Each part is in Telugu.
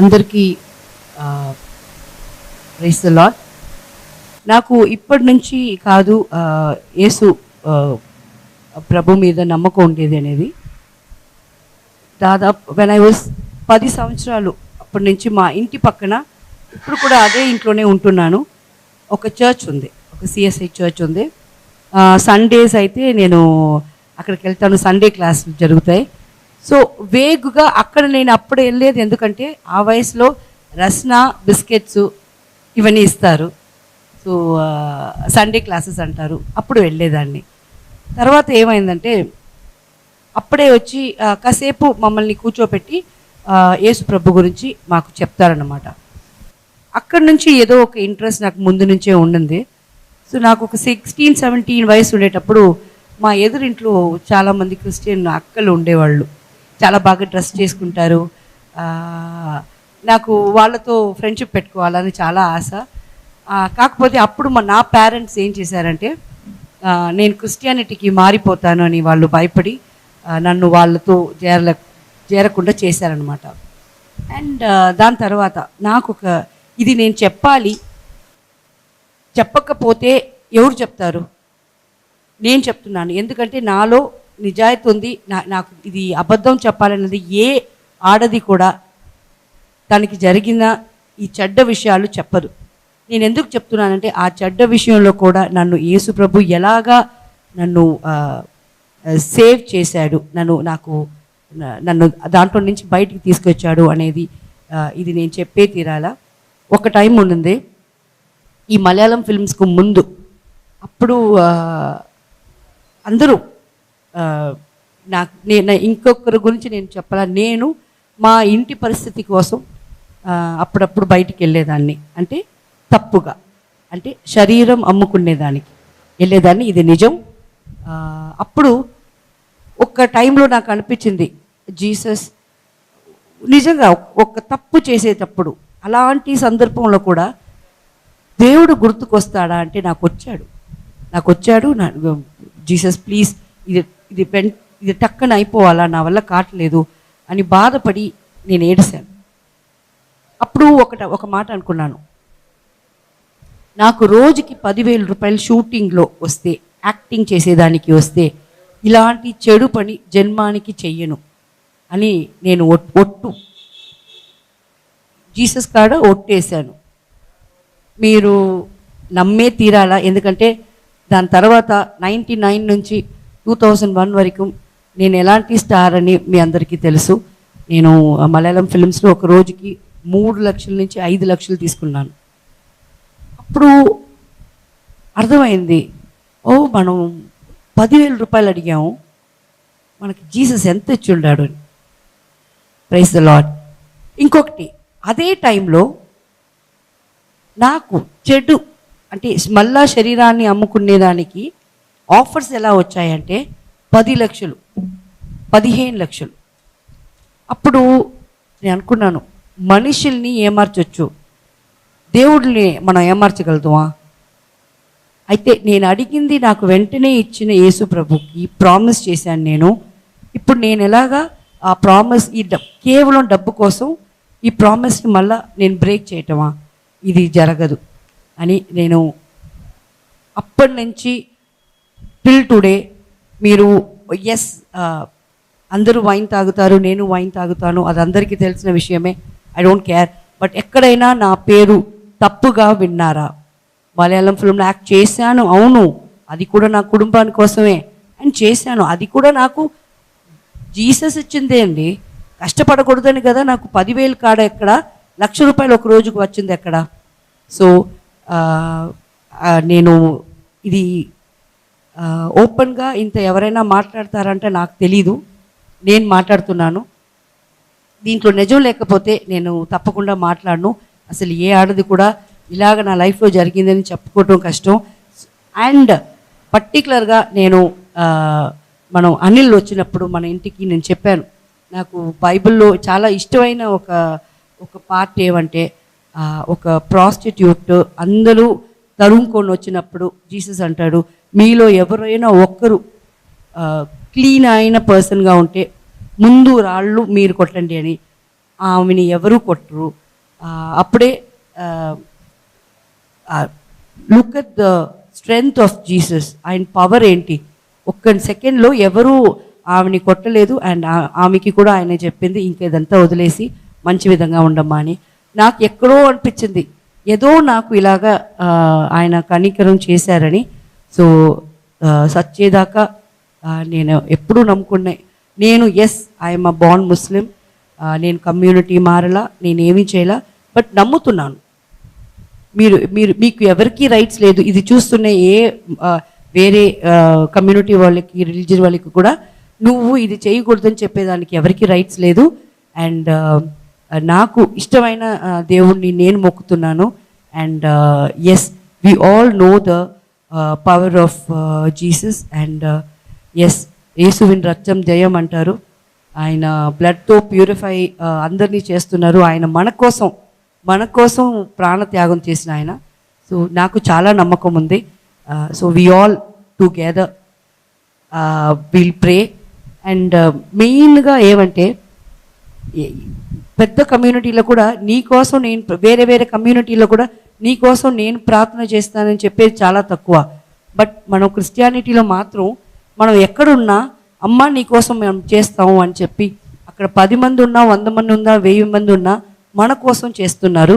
అందరికీ రైస్ లాట్ నాకు ఇప్పటి నుంచి కాదు యేసు ప్రభు మీద నమ్మకం ఉండేది అనేది. దాదాపు వెన్ ఐ వాజ్ పది సంవత్సరాలు అప్పటి నుంచి మా ఇంటి పక్కన ఇప్పుడు కూడా అదే ఇంట్లోనే ఉంటున్నాను. ఒక చర్చ్ ఉంది ఒక సిఎస్ఐ చర్చ్ ఉంది. సండేస్ అయితే నేను అక్కడికి వెళ్తాను. సండే క్లాసులు జరుగుతాయి. సో వేగుగా అక్కడ నేను అప్పుడు వెళ్ళేది ఎందుకంటే ఆ వయసులో రస్నా బిస్కెట్స్ ఇవన్నీ ఇస్తారు. సో సండే క్లాసెస్ అంటారు. అప్పుడు వెళ్ళేదాన్ని. తర్వాత ఏమైందంటే అప్పుడే వచ్చి కాసేపు మమ్మల్ని కూర్చోపెట్టి యేసు ప్రభు గురించి మాకు చెప్తారన్నమాట. అక్కడి నుంచి ఏదో ఒక ఇంట్రెస్ట్ నాకు ముందు నుంచే ఉండింది. సో నాకు ఒక సిక్స్టీన్ సెవెంటీన్ వయసు ఉండేటప్పుడు మా ఎదురింట్లో చాలామంది క్రిస్టియన్ అక్కలు ఉండేవాళ్ళు. చాలా బాగా డ్రెస్ చేసుకుంటారు. నాకు వాళ్ళతో ఫ్రెండ్షిప్ పెట్టుకోవాలని చాలా ఆశ. కాకపోతే అప్పుడు మా నా పేరెంట్స్ ఏం చేశారంటే నేను క్రిస్టియానిటీకి మారిపోతాను అని వాళ్ళు భయపడి నన్ను వాళ్ళతో చేరల చేరకుండా చేశారనమాట అండ్ దాని తర్వాత నాకు ఒక ఇది నేను చెప్పాలి. చెప్పకపోతే ఎవరు చెప్తారు? నేను చెప్తున్నాను. ఎందుకంటే నాలో నిజాయితీ ఉంది నా నాకు ఇది అబద్ధం చెప్పాలన్నది ఏ ఆడది కూడా తనకి జరిగిన ఈ చెడ్డ విషయాలు చెప్పదు. నేను ఎందుకు చెప్తున్నానంటే ఆ చెడ్డ విషయంలో కూడా నన్ను యేసు ప్రభు ఎలాగా నన్ను సేవ్ చేశాడు నన్ను నాకు నన్ను దాంట్లో నుంచి బయటికి తీసుకొచ్చాడు అనేది ఇది నేను చెప్పే తీరాలా? ఒక టైం ఉండింది. ఈ మలయాళం ఫిల్మ్స్కు ముందు అప్పుడు అందరూ నాకు నేను ఇంకొకరి గురించి నేను చెప్పాలా? నేను మా ఇంటి పరిస్థితి కోసం అప్పుడప్పుడు బయటికి వెళ్ళేదాన్ని. అంటే తప్పుగా. అంటే శరీరం అమ్ముకునేదానికి వెళ్ళేదాన్ని. ఇది నిజం. అప్పుడు ఒక టైంలో నాకు అనిపించింది జీసస్ నిజంగా ఒక తప్పు చేసేటప్పుడు అలాంటి సందర్భంలో కూడా దేవుడు గుర్తుకొస్తాడా అంటే నాకు వచ్చాడు. నాకు వచ్చాడు నా జీసస్ ప్లీజ్ ఇది ఇది పెన్ ఇది టక్కన అయిపోవాలా? నా వల్ల కావట్లేదు అని బాధపడి నేను ఏడిశాను అప్పుడు ఒకట ఒక మాట అనుకున్నాను. నాకు రోజుకి పదివేల రూపాయలు షూటింగ్లో వస్తే యాక్టింగ్ చేసేదానికి వస్తే ఇలాంటి చెడు పని జన్మానికి చెయ్యను అని నేను ఒట్టు జీసస్ కాడ ఒట్టేశాను. మీరు నమ్మే తీరాలా? ఎందుకంటే దాని తర్వాత నైంటీ నైన్ నుంచి టూ థౌజండ్ వన్ వరకు నేను ఎలాంటి స్టార్ అని మీ అందరికీ తెలుసు. నేను మలయాళం ఫిల్మ్స్లో ఒక రోజుకి మూడు లక్షల నుంచి ఐదు లక్షలు తీసుకున్నాను. అప్పుడు అర్థమైంది. ఓ మనం పదివేల రూపాయలు అడిగాము. మనకి జీసస్ ఎంత ఇచ్చి ఉండాడు అని. ప్రైజ్ ద లాడ్ ఇంకొకటి అదే టైంలో నాకు చెడు అంటే మళ్ళా శరీరాన్ని అమ్ముకునేదానికి ఆఫర్స్ ఎలా వచ్చాయంటే పది లక్షలు పదిహేను లక్షలు. అప్పుడు నేను అనుకున్నాను మనుషుల్ని ఏమార్చొచ్చు? దేవుడిని మనం ఏమార్చగలుగుతామా? అయితే నేను అడిగింది నాకు వెంటనే ఇచ్చిన యేసు ప్రభుకి ప్రామిస్ చేశాను నేను. ఇప్పుడు నేను ఎలాగా ఆ ప్రామిస్ ఈ డబ్ కేవలం డబ్బు కోసం ఈ ప్రామిస్ని మళ్ళా నేను బ్రేక్ చేయటమా? ఇది జరగదు అని నేను అప్పటి నుంచి టిల్ టుడే మీరు ఎస్ అందరూ వైన్ తాగుతారు నేను వైన్ తాగుతాను అది అందరికీ తెలిసిన విషయమే. ఐ డోంట్ కేర్ బట్ ఎక్కడైనా నా పేరు తప్పుగా విన్నారా? మలయాళం ఫిల్మ్లో యాక్ట్ చేశాను అవును. అది కూడా నా కుటుంబాని కోసమే. అండ్ చేశాను. అది కూడా నాకు జీసస్ ఇచ్చిందే అండి. కష్టపడకూడదని కదా నాకు పదివేలు కాడ ఎక్కడ? లక్ష రూపాయలు ఒక రోజుకు వచ్చింది ఎక్కడ? సో నేను ఇది ఓపెన్గా ఇంత ఎవరైనా మాట్లాడతారంటే నాకు తెలీదు. నేను మాట్లాడుతున్నాను. దీంట్లో నిజం లేకపోతే నేను తప్పకుండా మాట్లాడను. అసలు ఏ ఆడది కూడా ఇలాగ నా లైఫ్లో జరిగిందని చెప్పుకోవటం కష్టం. అండ్ పర్టికులర్గా నేను మనం అనిల్ వచ్చినప్పుడు మన ఇంటికి నేను చెప్పాను. నాకు బైబిల్లో చాలా ఇష్టమైన ఒక ఒక పార్ట్ ఏమంటే ఒక ప్రాస్టిట్యూట్ అందరూ తరుముకొని వచ్చినప్పుడు జీసస్ అంటాడు మీలో ఎవరైనా ఒక్కరు క్లీన్ అయిన పర్సన్గా ఉంటే ముందు రాళ్ళు మీరు కొట్టండి అని ఆమెని ఎవరు కొట్టరు. అప్పుడే look at the strength of Jesus ఆయన పవర్ ఏంటి? ఒక్క సెకండ్లో ఎవరు ఆమెని కొట్టలేదు అండ్ ఆమెకి కూడా ఆయన చెప్పింది ఇంకేదంతా వదిలేసి మంచి విధంగా ఉండమ్మా అని. నాకు ఎక్కడో అనిపించింది ఏదో నాకు ఇలాగా ఆయన కనికరం చేశారని సో సచ్చేదాకా నేను ఎప్పుడూ నమ్ముకున్నాయి నేను ఎస్ ఐఎమ్ అ బాండ్ ముస్లిం నేను కమ్యూనిటీ మారలా నేనేమీ చేయలా బట్ నమ్ముతున్నాను. మీరు మీరు మీకు ఎవరికీ రైట్స్ లేదు. ఇది చూస్తున్న ఏ వేరే కమ్యూనిటీ వాళ్ళకి రిలీజియన్ వాళ్ళకి కూడా నువ్వు ఇది చేయకూడదని చెప్పేదానికి ఎవరికి రైట్స్ లేదు. అండ్ నాకు ఇష్టమైన దేవుణ్ణి నేను మొక్కుతున్నాను. And yes we all know the power of Jesus and yes యేసువిన్ రక్తం జయం అంటారు. ఆయన బ్లడ్తో ప్యూరిఫై అందరినీ చేస్తున్నారు. ఆయన మన కోసం మన కోసం ప్రాణత్యాగం చేసిన ఆయన. సో నాకు చాలా నమ్మకం ఉంది. So we all together will pray and మెయిన్గా ఏమంటే పెద్ద కమ్యూనిటీలో కూడా నీ కోసం నేను వేరే వేరే కమ్యూనిటీలో కూడా నీ కోసం నేను ప్రార్థన చేస్తానని చెప్పేది చాలా తక్కువ. బట్ మనం క్రిస్టియానిటీలో మాత్రం మనం ఎక్కడున్నా అమ్మ నీ కోసం మేము చేస్తాము అని చెప్పి అక్కడ పది మంది ఉన్నా వంద మంది ఉన్నా వెయ్యి మంది ఉన్నా మన కోసం చేస్తున్నారు.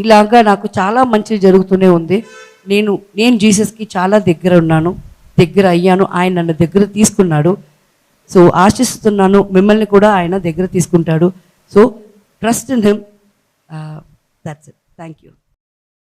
ఇలాగా నాకు చాలా మంచి జరుగుతూనే ఉంది. నేను నేను జీసస్కి చాలా దగ్గర ఉన్నాను దగ్గర అయ్యాను. ఆయన నన్ను దగ్గర తీసుకున్నాడు. సో ఆశిస్తున్నాను మిమ్మల్ని కూడా ఆయన దగ్గర తీసుకుంటాడు. So trust in him that's it Thank you.